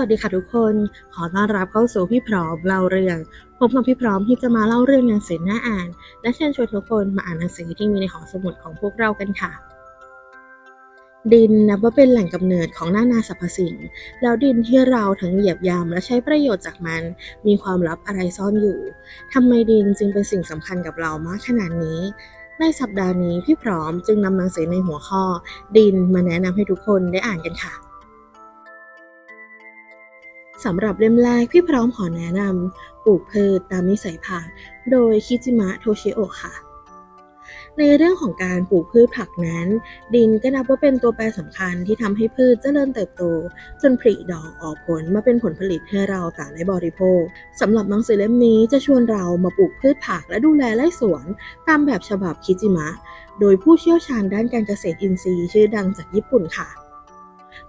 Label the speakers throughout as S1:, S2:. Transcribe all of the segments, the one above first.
S1: วัสดีค่ะทุกคน ขอต้อนรับเข้าสู่พี่พร้อมเล่าเรื่องพบกับพี่พร้อมที่จะมาเล่าเรื่องหนังสือหน่าอ่าน และเชิญชวนทุกคนมาอ่านหนังสือที่มีในหอสมุดของพวกเรากันค่ะ ดินนับว่าเป็นแหล่งกำเนิดของนานาสรรพสิ่ง แล้วดินที่เราทั้งเหยียบยามและใช้ประโยชน์จากมัน มีความลับอะไรซ่อนอยู่ทำไมดินจึงเป็นสิ่งสำคัญกับเรามากขนาดนี้ในสัปดาห์นี้พี่พร้อมจึงนำหนังสือในหัวข้อ ดินมาแนะนำให้ทุกคนได้อ่านกันค่ะ สำหรับเล่มแรกพี่พร้อมขอแนะนำปลูกพืชตามนิสัยผักโดยคิจิมะโทชิโอค่ะ ในเรื่องของการปลูกพืชผักนั้น ดินก็นับว่าเป็นตัวแปรสำคัญที่ทำให้พืชเจริญเติบโต จนผลิดอกออกผลมาเป็นผลผลิตให้เราต่างได้บริโภคสำหรับหนังสือเล่มนี้จะชวนเรามาปลูกพืชผักและดูแลไร่สวน ตามแบบฉบับคิจิมะ โดยผู้เชี่ยวชาญด้านการเกษตรอินทรีย์ชื่อดังจากญี่ปุ่นค่ะ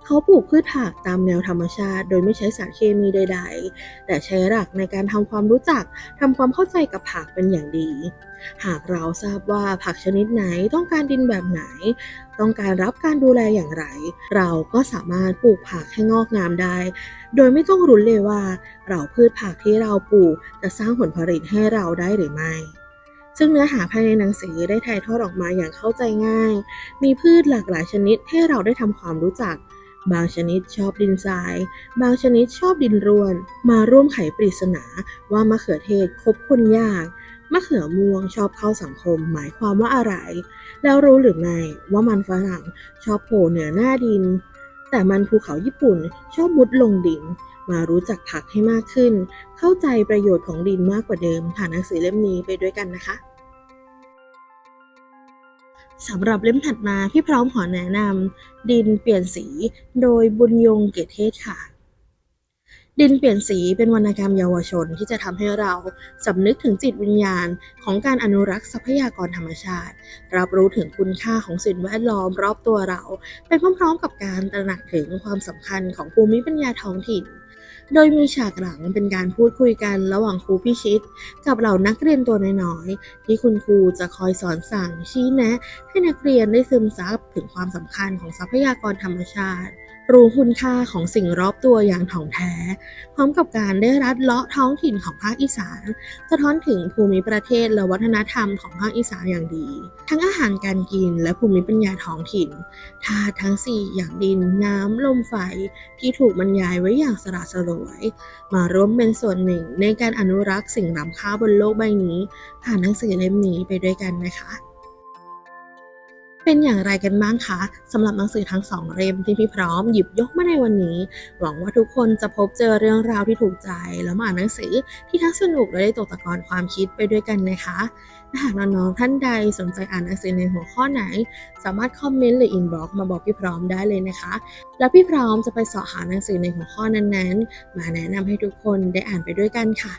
S1: เขาปลูกพืชผักตามแนวธรรมชาติ โดยไม่ใช้สารเคมีใด ๆ แต่ใช้หลักในการทำความรู้จักทำความเข้าใจกับผักเป็นอย่างดี หากเราทราบว่าผักชนิดไหนต้องการดินแบบไหน ต้องการรับการดูแลอย่างไร เราก็สามารถปลูกผักให้งอกงามได้ โดยไม่ต้องรุ้นเลยว่า เราพืชผักที่เราปลูกจะสร้างผลผลิตให้เราได้หรือไม่ซึ่งเนื้อหาภายในหนังสือได้ถ่ายทอดออกมาอย่างเข้าใจง่าย มีพืชหลากหลายชนิดให้เราได้ทำความรู้จัก บางชนิดชอบดินทราย บางชนิดชอบดินร่วน มาร่วมไขปริศนาว่ามะเขือเทศคบคนยากมะเขือม่วงชอบเข้าสังคมหมายความว่าอะไร แล้วรู้หรือไม่ว่ามันฝรั่งชอบโผล่เหนือหน้าดิน แต่มันภูเขาญี่ปุ่นชอบมุดลงดิน มารู้จักผักให้มากขึ้น เข้าใจประโยชน์ของดินมากกว่าเดิมผ่านหนังสือเล่มนี้ไปด้วยกันนะคะ สำหรับเล่มถัดมาพี่พร้อมขอแนะนำดินเปลี่ยนสีโดยบุญยงเกตเทศค่ะ ดินเปลี่ยนสีเป็นวรรณกรรมเยาวชนที่จะทำให้เราสำนึกถึงจิตวิญญาณของการอนุรักษ์ทรัพยากรธรรมชาติ รับรู้ถึงคุณค่าของสิ่งแวดล้อมรอบตัวเรา ไปพร้อมๆกับการตระหนักถึงความสำคัญของภูมิปัญญาท้องถิ่น โดยมีฉากหลังเป็นการพูดคุยกันระหว่างครูพิชิต กับเหล่านักเรียนตัวน้อยๆที่คุณครูจะคอยสอนสั่งชี้แนะ ให้นักเรียนได้ซึมซับถึงความสำคัญของทรัพยากรธรรมชาติรู้คุณค่าของสิ่งรอบตัวอย่างถ่องแท้ พร้อมกับการได้รัดเลาะท้องถิ่นของภาคอีสาน สะท้อนถึงภูมิประเทศและวัฒนธรรมของภาคอีสานอย่างดี ทั้งอาหารการกินและภูมิปัญญาท้องถิ่นธาตุทั้ง 4 อย่างดิน น้ำ ลม ไฟ ที่ถูกบรรยายไว้อย่างสละสลวยมาร่วมเป็นส่วนหนึ่งในการอนุรักษ์สิ่งล้ำค่าบนโลกใบนี้ ผ่านหนังสือเล่มนี้ไปด้วยกันนะคะ เป็นอย่างไรกันบ้างคะสำหรับหนังสือทั้งสองเล่มที่พี่พร้อมหยิบยกมาในวันนี้ หวังว่าทุกคนจะพบเจอเรื่องราวที่ถูกใจ แล้วมาอ่านหนังสือที่ทั้งสนุกและได้ตกตะกอนความคิดไปด้วยกันนะคะหากน้องๆท่านใดสนใจอ่านหนังสือในหัวข้อไหน สามารถคอมเมนต์หรืออินบ็อกซ์มาบอกพี่พร้อมได้เลยนะคะ แล้วพี่พร้อมจะไปสาะหาหนังสือในหัวข้อนั้นๆ มาแนะนำให้ทุกคนได้อ่านไปด้วยกันค่ะ